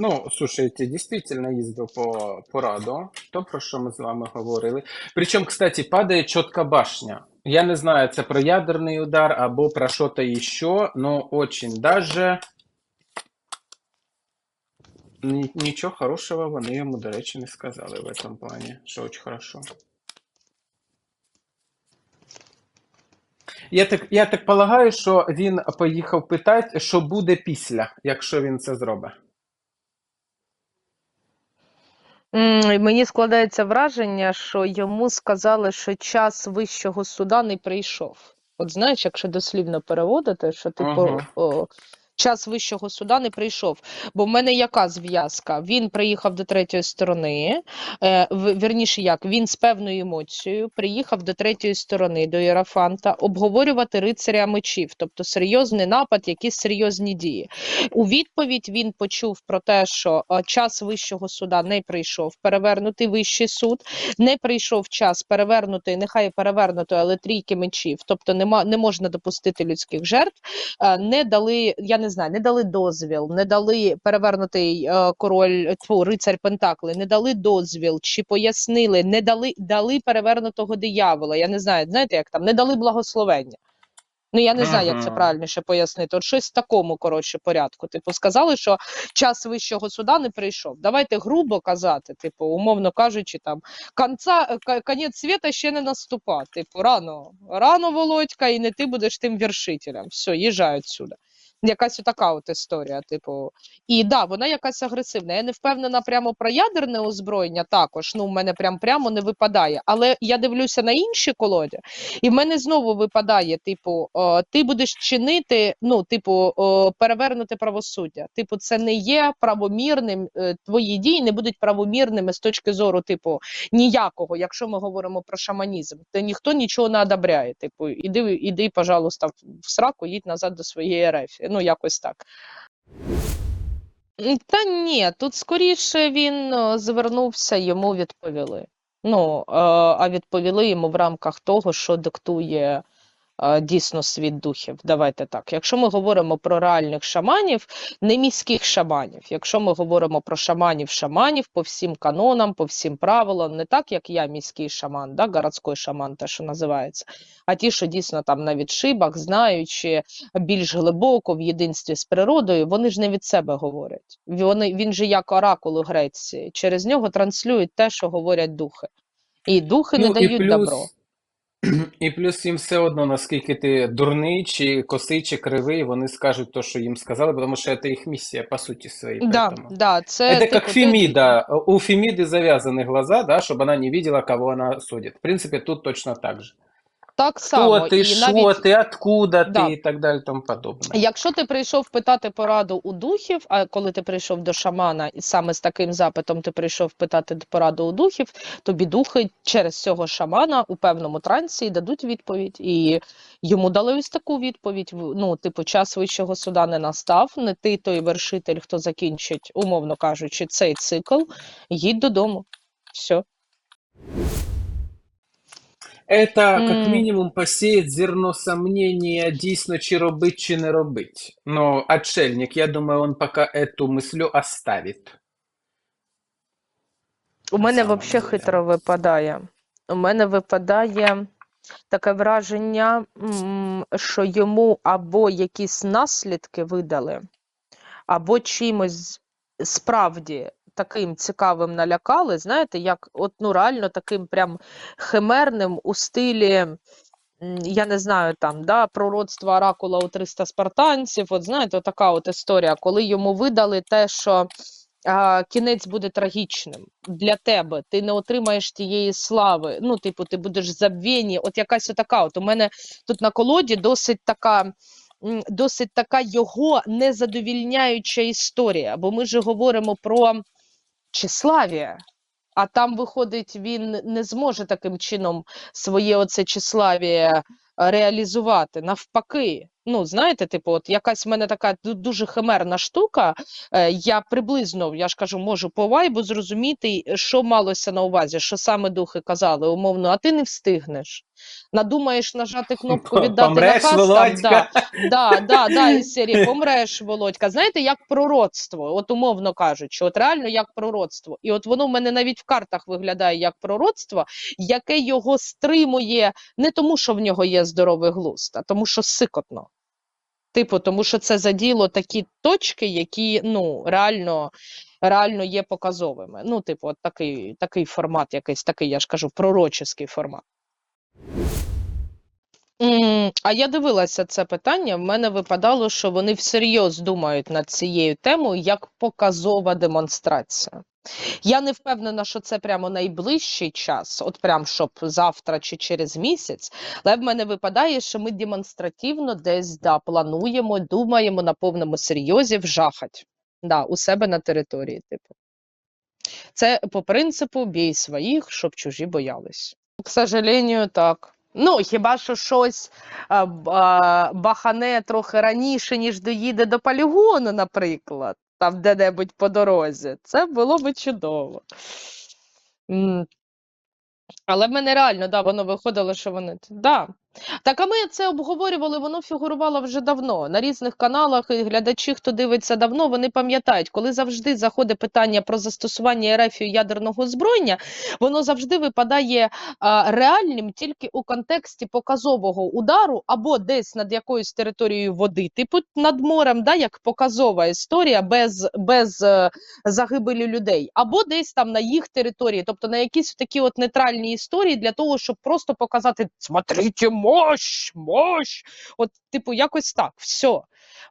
Ну, слушайте, действительно їздив по, по Радо, то про що ми з вами говорили. Причому, кстати, падає чітка башня. Я не знаю, це про ядерний удар або про що-то еще, но очень даже нічого хорошого вони йому, до речі, не сказали в цьому плані, що очень хорошо. Я так, я так полагаю, що він поїхав питати, що буде після, якщо він це зробить. Мені складається враження, що йому сказали, що час вищого суда не прийшов. От знаєш, якщо дослівно переводити, що типу Ага. о, час вищого суда не прийшов. Бо в мене яка зв'язка? Він приїхав до третьої сторони, е, вірніше як, він з певною емоцією приїхав до третьої сторони, до Єрафанта, обговорювати рицаря мечів, тобто серйозний напад, якісь серйозні дії. У відповідь він почув про те, що е, час вищого суда не прийшов, перевернутий вищий суд, не прийшов час перевернути, нехай перевернуто, але трійки мечів, тобто нема, не можна допустити людських жертв, е, не дали, я не знаю, не дали дозвіл, не дали перевернутий е, король, тьфу, рицар Пентакли, не дали дозвіл, чи пояснили, не дали, дали перевернутого диявола, я не знаю, знаєте, як там, не дали благословення. Ну, я не знаю, як це правильніше пояснити. От щось в такому, коротше, порядку. Типу, сказали, що час вищого суда не прийшов. Давайте грубо казати, типу, умовно кажучи, там конца, конець світа ще не наступа. Типу, рано, рано, Володька, і не ти будеш тим вершителем. Все, їжджай відсюди. Якась така от історія, типу. І да, вона якась агресивна. Я не впевнена прямо про ядерне озброєння також. Ну, в мене прям прямо не випадає. Але я дивлюся на інші колоді, і в мене знову випадає: типу, о, ти будеш чинити, ну, типу, о, перевернути правосуддя. Типу, це не є правомірним. е, Твої дії не будуть правомірними з точки зору, типу, ніякого. Якщо ми говоримо про шаманізм, то ніхто нічого не одобряє. Типу, іди, іди, пожалуйста, в сраку, їдь назад до своєї РФ. Ну, якось так. Та ні, тут скоріше він е, звернувся, йому відповіли. Ну, е, а відповіли йому в рамках того, що диктує дійсно світ духів. Давайте так. Якщо ми говоримо про реальних шаманів, не міських шаманів, якщо ми говоримо про шаманів-шаманів по всім канонам, по всім правилам, не так, як я, міський шаман, да, городський шаман, те, що називається, а ті, що дійсно там на відшибах, знаючи більш глибоко в єдинстві з природою, вони ж не від себе говорять. Вони, він же як оракул у Греції. Через нього транслюють те, що говорять духи. І духи не Ну, і дають плюс, добро. і плюс їм все одно, наскільки ти дурний, чи косий, чи кривий, вони скажуть то, що їм сказали, тому що це їх місія, по суті своїй. Да, поэтому. да, це Это как типу, ти- Фемида. У Фемиды завязаны глаза, да, чтобы она не видела, кого она судит. В принципе, тут точно так же. так само. Кто ты, і что навіть ты, откуда Да. ты и так далее и тому подобное. Якщо ти прийшов питати пораду у духів, а коли ти прийшов до шамана, і саме з таким запитом ти прийшов питати пораду у духів, тобі духи через цього шамана у певному трансі і дадуть відповідь. І йому дали ось таку відповідь. в- Ну, типу, час вищого суда не настав, не ти той вершитель, хто закінчить, умовно кажучи, цей цикл, їдь додому. Все. Это как М. минимум посеет зерно сомнения, дійсно чи робить, чи не робить. Но отшельник, я думаю, он пока эту мыслю оставит. У На мене самом взагалі деле. хитро випадає. У мене випадає таке враження, м, що йому або якісь наслідки видали, або чимось справді таким цікавим налякали, знаєте, як от ну реально таким прям химерним у стилі. Я не знаю, там, да, пророцтво оракула у 300 спартанців. От знаєте, така от історія, коли йому видали те, що а, кінець буде трагічним для тебе. Ти не отримаєш тієї слави. Ну, типу, ти будеш забвєні. От якась отака. От у мене тут на колоді досить така. Досить така його незадовільняюча історія, бо ми ж говоримо про тщеславія, а там, виходить, він не зможе таким чином своє оце тщеславіє е, реалізувати. Навпаки, Ну, знаєте, типу, от якась в мене така дуже химерна штука. Е, я приблизно, я ж кажу, можу по вайбу зрозуміти, що малося на увазі, що саме духи казали, умовно, а ти не встигнеш. Надумаєш нажати кнопку віддати помреш, наказ, там, да, да, да, да, із серії помреш, Володька. Знаєте, як пророцтво, от умовно кажучи, от реально як пророцтво. І от воно в мене навіть в картах виглядає як пророцтво, яке його стримує не тому, що в нього є здоровий глузд, а тому, що сикотно. Типу, тому що це заділо такі точки, які ну реально, реально є показовими. Ну, типу, от такий, такий формат, якийсь такий, я ж кажу, пророческий формат. А я дивилася це питання. В мене випадало, що вони всерйоз думають над цією темою як показова демонстрація. Я не впевнена, що це прямо найближчий час, от прям щоб завтра чи через місяць. Але в мене випадає, що ми демонстративно десь да, плануємо, думаємо на повному серйозі вжахать да, у себе на території. Типу. Це по принципу бій своїх, щоб чужі боялись. К сожалению, так. Ну, хіба що щось а, а, бахане трохи раніше, ніж доїде до полігону, наприклад, там де-небудь по дорозі. Це було би чудово. Але в мене реально, да, воно виходило, що вони. Да. Так, а ми це обговорювали, воно фігурувало вже давно. На різних каналах і глядачі, хто дивиться давно, вони пам'ятають, коли завжди заходить питання про застосування РФ ядерного озброєння, воно завжди випадає а, реальним тільки у контексті показового удару або десь над якоюсь територією води, типу над морем, да, як показова історія без, без е, загибелі людей, або десь там на їх території, тобто на якісь такі от нейтральні історії для того, щоб просто показати смотрите, мощь, мощь. От, типу, якось так, все.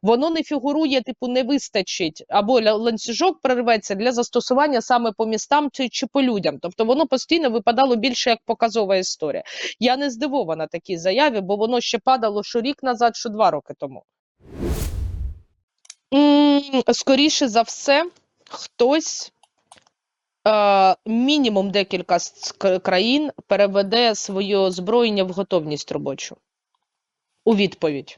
Воно не фігурує, типу, не вистачить, або ланцюжок прорветься для застосування саме по містам чи, чи по людям. Тобто воно постійно випадало більше як показова історія. Я не здивована такій заяві, бо воно ще падало що рік назад, що два роки тому. Скоріше за все, хтось, мінімум декілька країн переведе своє озброєння в готовність робочу у відповідь.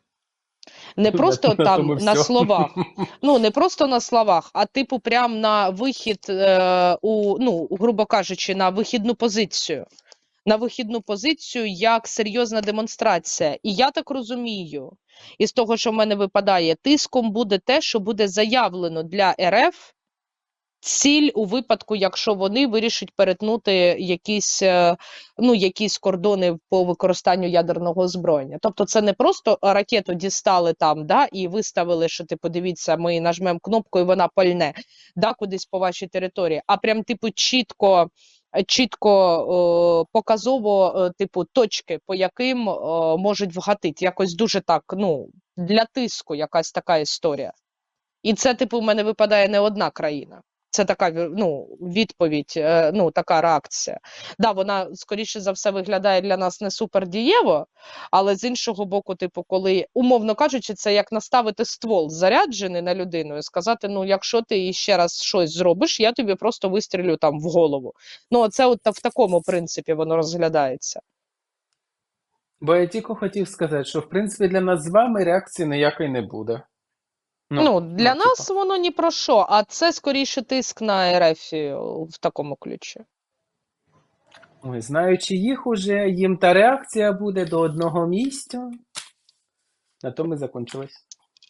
Не просто На там на словах, ну не просто на словах, а типу, прям на вихід е, у ну, грубо кажучи, на вихідну позицію. На вихідну позицію як серйозна демонстрація. І я так розумію, із того, що в мене випадає, тиском буде те, що буде заявлено для РФ ціль у випадку, якщо вони вирішать перетнути якісь, е, ну, якісь кордони по використанню ядерного озброєння. Тобто, це не просто ракету дістали там, да, і виставили, що типу, дивіться, ми нажмемо кнопку, і вона пальне да, кудись по вашій території, а прям типу чітко. Чітко показово, е, типу, точки, по яким можуть вгатити. Якось дуже так, ну, для тиску якась така історія. І це, типу, в мене випадає не одна країна. Це така ну, відповідь, е, ну, така реакція. Да, вона, скоріше за все, виглядає для нас не супер дієво, але з іншого боку, типу, коли, умовно кажучи, це як наставити ствол заряджений на людину і сказати: ну, якщо ти ще раз щось зробиш, я тобі просто вистрілю там в голову. Ну, це от в такому принципі воно розглядається. Бо я тільки хотів сказати, що в принципі для нас з вами реакції ніякої не буде. Ну, для ну, нас типа. воно ні про що, а це скоріше тиск на РФ в такому ключі. Ой, знаючи їх уже, їм та реакція буде до одного місця. На тому ми закончилось.